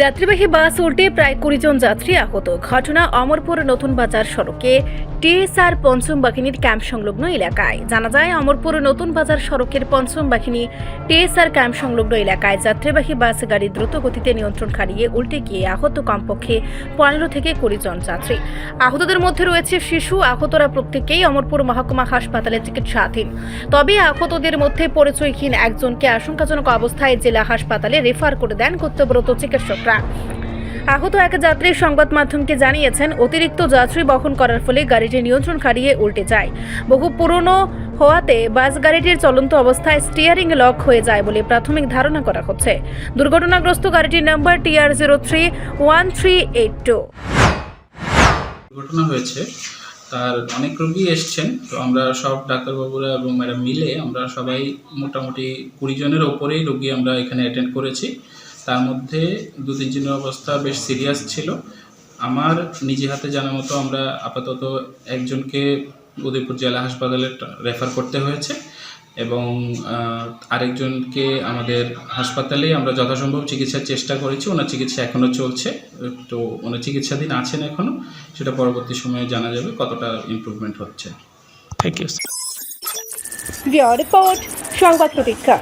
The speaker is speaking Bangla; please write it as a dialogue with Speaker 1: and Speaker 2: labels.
Speaker 1: যাত্রীবাহী বাস উল্টে প্রায় কুড়ি জন যাত্রী আহত। ঘটনা অমরপুর নতুন বাজার সড়কে। টিএসআর পঞ্চম বাহিনীর ক্যাম্প সংলগ্ন এলাকায়। জানা যায়, অমরপুর নতুন বাজার সড়কের পঞ্চম বাহিনী টিএসআর ক্যাম্প সংলগ্ন এলাকায় যাত্রীবাহী বাস গাড়ি দ্রুত গতিতে নিয়ন্ত্রণ হারিয়ে উল্টে গিয়ে আহত কমপক্ষে পনেরো থেকে কুড়ি জন যাত্রী। আহতদের মধ্যে রয়েছে শিশু, আহতরা প্রত্যেকেই অমরপুর মহকুমা হাসপাতালে চিকিৎসাধীন। তবে আহতদের মধ্যে পরিচয়হীন একজনকে আশঙ্কাজনক অবস্থায় জেলা হাসপাতালে রেফার করে দেন কর্তব্যরত চিকিৎসকরা আহত এক যাত্রী সংবাদ মাধ্যমকে জানিয়েছেন, অতিরিক্ত যাত্রী বহন করার ফলে গাড়িটি নিয়ন্ত্রণ হারিয়ে উল্টে যায়। বহু পুরনো হওয়াতে বাস গাড়িটির চলন্ত অবস্থায় স্টিয়ারিং লক হয়ে যায় বলে প্রাথমিক ধারণা করা হচ্ছে। দুর্ঘটনাগ্রস্ত গাড়িটির number TR zero three one three eight two
Speaker 2: দুর্ঘটনা হয়েছে। তার অনেক রোগী এসছেন। তো আমরা সব ডাক্তারবাবুরা এবং ম্যাডাম মিলে আমরা সবাই মোটামুটি কুড়ি জনের ওপরেই রোগী আমরা এখানে অ্যাটেন্ড করেছি। তার মধ্যে দু তিনজনের অবস্থা বেশ সিরিয়াস ছিল। আমার নিজে হাতে জানা মতো আমরা আপাতত একজনকে উদয়পুর জেলা হাসপাতালে রেফার করতে হয়েছে এবং আরেকজনকে আমাদের হাসপাতালেই আমরা যথাসম্ভব চিকিৎসার চেষ্টা করেছি। ওনার চিকিৎসা এখনও চলছে। তো ওনার চিকিৎসাধীন আছেন এখনও সেটা পরবর্তী সময়ে জানা যাবে কতটা ইমপ্রুভমেন্ট হচ্ছে।
Speaker 3: থ্যাংক ইউ
Speaker 1: রিপোর্ট সংবাদ প্রতীক্ষা।